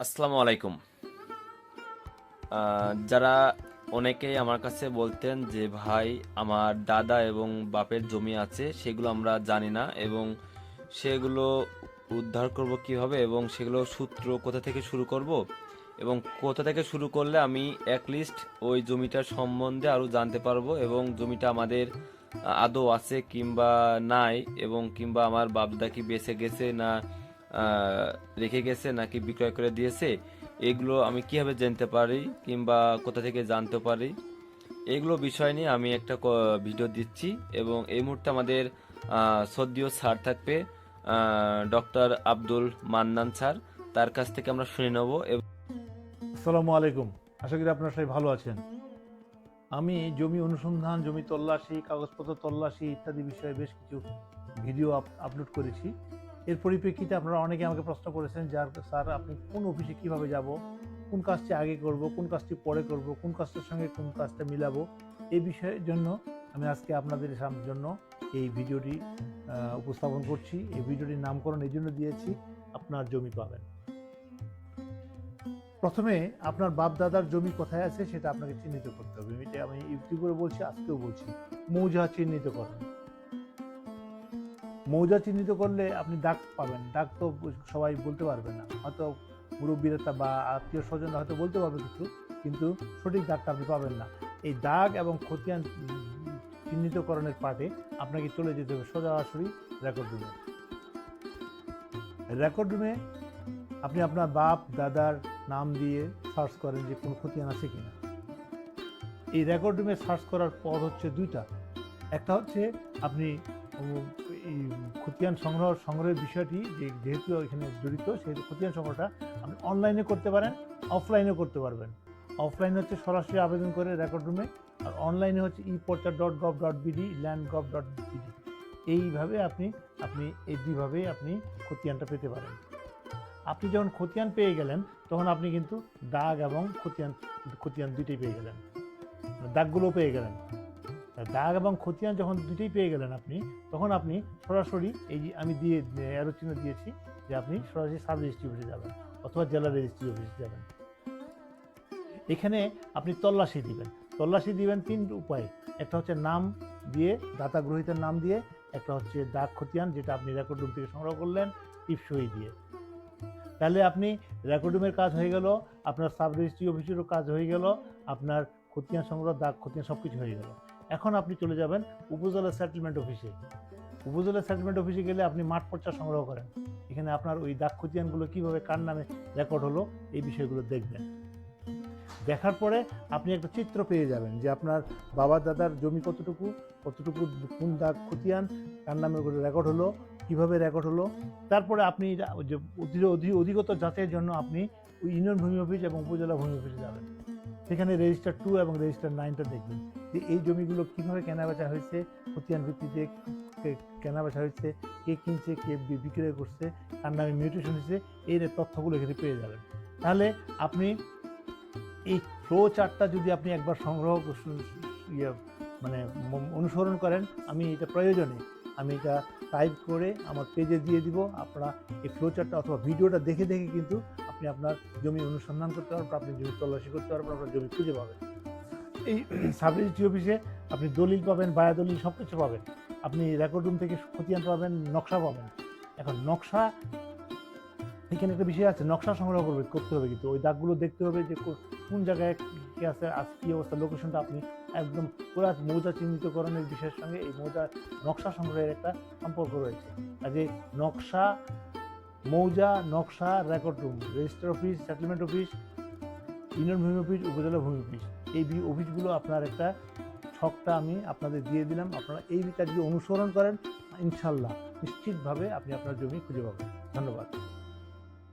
আসসালামু আলাইকুম। যারা অনেকেই আমার কাছে বলতেন যে, ভাই, আমার দাদা এবং বাপের জমি আছে, সেগুলো আমরা জানি না এবং সেগুলো উদ্ধার করব কীভাবে এবং সেগুলো সূত্র কোথা থেকে শুরু করব এবং কোথা থেকে শুরু করলে আমি এক লিস্ট ওই জমিটার সম্বন্ধে আরও জানতে পারব এবং জমিটা আমাদের আদৌ আছে কিংবা নাই এবং কিংবা আমার বাপদা কি বেঁচে গেছে না রেখে গেছে নাকি বিক্রয় করে দিয়েছে, এগুলো আমি কীভাবে জানতে পারি কিংবা কোথা থেকে জানতে পারি? এগুলো বিষয় নিয়ে আমি একটা ভিডিও দিচ্ছি এবং এই মুহূর্তে আমাদের সদ্যীয় স্যার থাকবে ডক্টর আব্দুল মান্নান স্যার। তার কাছ থেকে আমরা শুনে নেব আসসালামু আলাইকুম। আশা করি আপনারা সবাই ভালো আছেন। আমি জমি অনুসন্ধান, জমি তল্লাশি, কাগজপত্র তল্লাশি ইত্যাদি বিষয়ে বেশ কিছু ভিডিও আপ- আপলোড করেছি। এর পরিপ্রেক্ষিতে আপনারা অনেকে আমাকে প্রশ্ন করেছেন, যার স্যার, আপনি কোন অফিসে কীভাবে যাব? কোন কাজটি আগে করব? কোন কাজটি পরে করব? কোন কাজটার সঙ্গে কোন কাজটা মিলাবো? এই বিষয়ের জন্য আমি আজকে আপনাদের সামনের জন্য এই ভিডিওটি উপস্থাপন করছি। এই ভিডিওটির নামকরণ এই জন্য দিয়েছি, আপনার জমি পাবেন। প্রথমে আপনার বাপ দাদার জমি কোথায় আছে সেটা আপনাকে চিহ্নিত করতে হবে। এটা আমি ইউটিউবে বলছি, আজকেও বলছি। মৌজা চিহ্নিত করেন মৌজা চিহ্নিত করলে আপনি দাগ পাবেন। দাগ তো সবাই বলতে পারবে না। হয়তো মুরব্বীরা বা আত্মীয় স্বজনরা হয়তো বলতে পারবে কিছু, কিন্তু সঠিক দাগটা আপনি পাবেন না। এই দাগ এবং খতিয়ান চিহ্নিতকরণের পার্টে আপনাকে চলে যেতে হবে সোজাসুরি রেকর্ড রুমে রেকর্ড রুমে আপনি আপনার বাপ, দাদার নাম দিয়ে সার্চ করেন যে কোনো খতিয়ান আছে কিনা। এই রেকর্ড রুমে সার্চ করার পথ হচ্ছে দুইটা। একটা হচ্ছে আপনি খতিয়ান সংগ্রহ, সংগ্রহের বিষয়টি যে যেহেতু এখানে জড়িত, সেই খতিয়ান সংগ্রহটা আপনি অনলাইনে করতে পারেন অফলাইনে করতে পারবেন। অফলাইন হচ্ছে সরাসরি আবেদন করে রেকর্ড রুমে আর অনলাইনে হচ্ছে e পর্চা dot gov dot BD land gov dot BD এইভাবে আপনি আপনি এই দুইভাবেই আপনি খতিয়ানটা পেতে পারেন। আপনি যখন খতিয়ান পেয়ে গেলেন, তখন আপনি কিন্তু দাগ এবং খতিয়ান খতিয়ান দুইটাই পেয়ে গেলেন। দাগগুলো পেয়ে গেলেন। দাগ এবং খতিয়ান যখন দুটোই পেয়ে গেলেন আপনি, তখন আপনি সরাসরি এই যে আমি দিয়ে অ্যারো চিহ্ন দিয়েছি যে আপনি সরাসরি সাব রেজিস্ট্রি অফিসে যাবেন অথবা জেলা রেজিস্ট্রি অফিসে যাবেন। এখানে আপনি তল্লাশি দিবেন। তল্লাশি দিবেন তিন উপায়ে। একটা হচ্ছে নাম দিয়ে, দাতা গ্রহীতার নাম দিয়ে, একটা হচ্ছে দাগ খতিয়ান যেটা আপনি রেকর্ড রুম থেকে সংগ্রহ করলেন টিপসই দিয়ে। তাহলে আপনি রেকর্ড রুমের কাজ হয়ে গেল, আপনার সাব রেজিস্ট্রি অফিসেরও কাজ হয়ে গেল, আপনার খতিয়ান সংগ্রহ, দাগ খতিয়ান সব কিছু হয়ে গেল। এখন আপনি চলে যাবেন উপজেলা সেটেলমেন্ট অফিসে উপজেলা সেটেলমেন্ট অফিসে গেলে আপনি মাঠ পর্চা সংগ্রহ করেন। এখানে আপনার ওই দাগ খতিয়ানগুলো কীভাবে কার নামে রেকর্ড হলো, এই বিষয়গুলো দেখবেন। দেখার পরে আপনি একটা চিত্র পেয়ে যাবেন যে আপনার বাবা দাদার জমি কতটুকু কতটুকু কোন দাগ খতিয়ান কার নামে রেকর্ড হলো, কীভাবে রেকর্ড হলো। তারপরে আপনি এটা- যে অধি- অধি- অধিকতর যাচাইয়ের জন্য আপনি ইউনিয়ন ভূমি অফিস এবং উপজেলা ভূমি অফিসে যাবেন। সেখানে রেজিস্টার টু এবং রেজিস্টার নাইনটা দেখবেন। যে এই জমিগুলো কীভাবে কেনাবেচা হয়েছে, খতিয়ান ভিত্তিতে কেনাবেচা হয়েছে, কে কিনছে, কে বিক্রয় করছে, তার নামে মিউটেশন হয়েছে এই তথ্যগুলো এখানে পেয়ে যাবেন। তাহলে আপনি এই ফ্লো চার্টটা যদি আপনি একবার সংগ্রহ ইয়ে মানে অনুসরণ করেন, আমি এটা প্রয়োজনে আমি এটা টাইপ করে আমার পেজে দিয়ে দিব, আপনারা এই ফ্লো চার্টটা অথবা ভিডিওটা দেখে দেখে কিন্তু আপনি আপনার জমি অনুসন্ধান করতে পারবেন, আপনি জমি তল্লাশি করতে পারবেন, আপনার জমি খুঁজে পাবেন। এই সাব রেজিস্ট্রি অফিসে আপনি দলিল পাবেন বায়া দলিল সব কিছু পাবেন। আপনি রেকর্ড রুম থেকে খতিয়ান পাবেন, নকশা পাবেন। এখন নকশা, এখানে একটা বিষয় আছে, নকশা সংগ্রহ করবে, করতে হবে কিন্তু। ওই দাগগুলো দেখতে হবে যে কোন জায়গায় কি আছে, আজ কী অবস্থা লোকেশনটা আপনি একদম পুরা মৌজা চিহ্নিতকরণের বিষয়ের সঙ্গে এই মৌজা নকশা সংগ্রহের একটা সম্পর্ক রয়েছে। কাজে নকশা, মৌজা, নকশা record room register office settlement office union ভূমি অফিস উপজেলা ভূমি অফিস এই অফিসগুলো আপনার একটা ছকটা আমি আপনাদের দিয়ে দিলাম। আপনারা এই কাজগুলো অনুসরণ করেন, ইনশাল্লাহ নিশ্চিতভাবে আপনি আপনার জমি খুঁজে পাবেন। ধন্যবাদ।